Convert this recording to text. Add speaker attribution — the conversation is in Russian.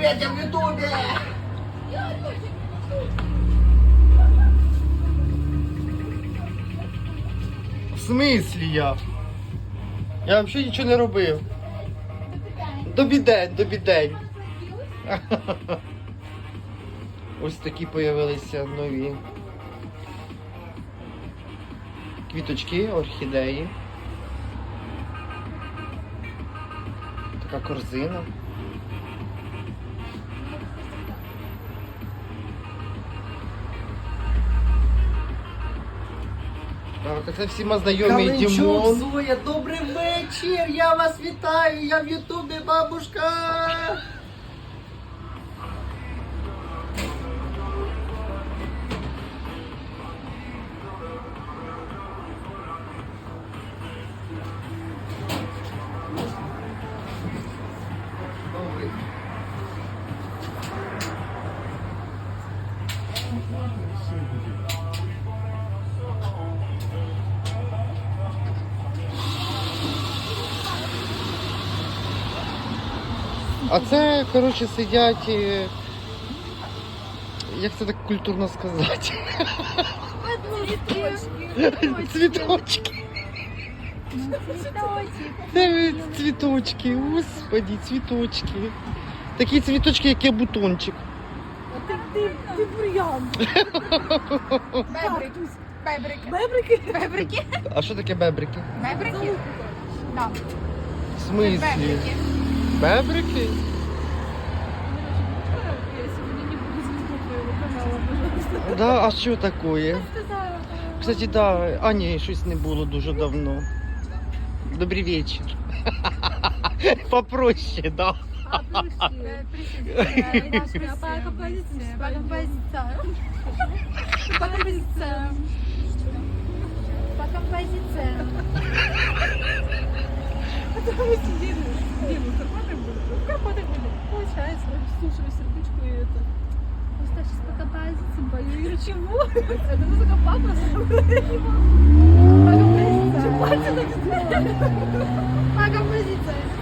Speaker 1: привіт, в Ютубі! В смислі я? Я взагалі нічого не робив. Добідень, добідень. Ось такі появилися нові квіточки, орхідеї. Така корзина. Так, це всіма знайомий
Speaker 2: Калинчук,
Speaker 1: Дімон.
Speaker 2: Зоя, добрий вечір! Я вас вітаю! Я в Ютубі, бабушка! Добрий.
Speaker 1: А це, коротше, сидять. е, Як це так культурно сказати? Цвіточки. Це цвіточки, господі, цвіточки. Такі цвіточки, як я бутончик.
Speaker 3: Ти бур'ян.
Speaker 4: Бебрики. Бебрики.
Speaker 3: Бебрики?
Speaker 4: Бебрики.
Speaker 1: А що таке бебрики?
Speaker 4: Бебрики? Да.
Speaker 1: В смислі?
Speaker 4: Бебрики.
Speaker 1: Бебрики?
Speaker 3: Я сегодня не буду звездой твоего канала, пожалуйста.
Speaker 1: Да, а що таке?
Speaker 3: Сказала.
Speaker 1: Кстати, да, Ані щось не було дуже давно. Добрий вечір. Попроще, да.
Speaker 3: А, пришли.
Speaker 4: Присядьте.
Speaker 3: По композиции.
Speaker 4: По композициям.
Speaker 3: По композициям.
Speaker 4: По композициям.
Speaker 3: Это мы сидели. Где мы? В Карпатах были? В Карпатах были. Получается. Слушали сердечко и это. Просто сейчас по композициям пою. Я говорю, чего? Это музыка папа. По композициям. Платье так сделала.
Speaker 4: По композициям.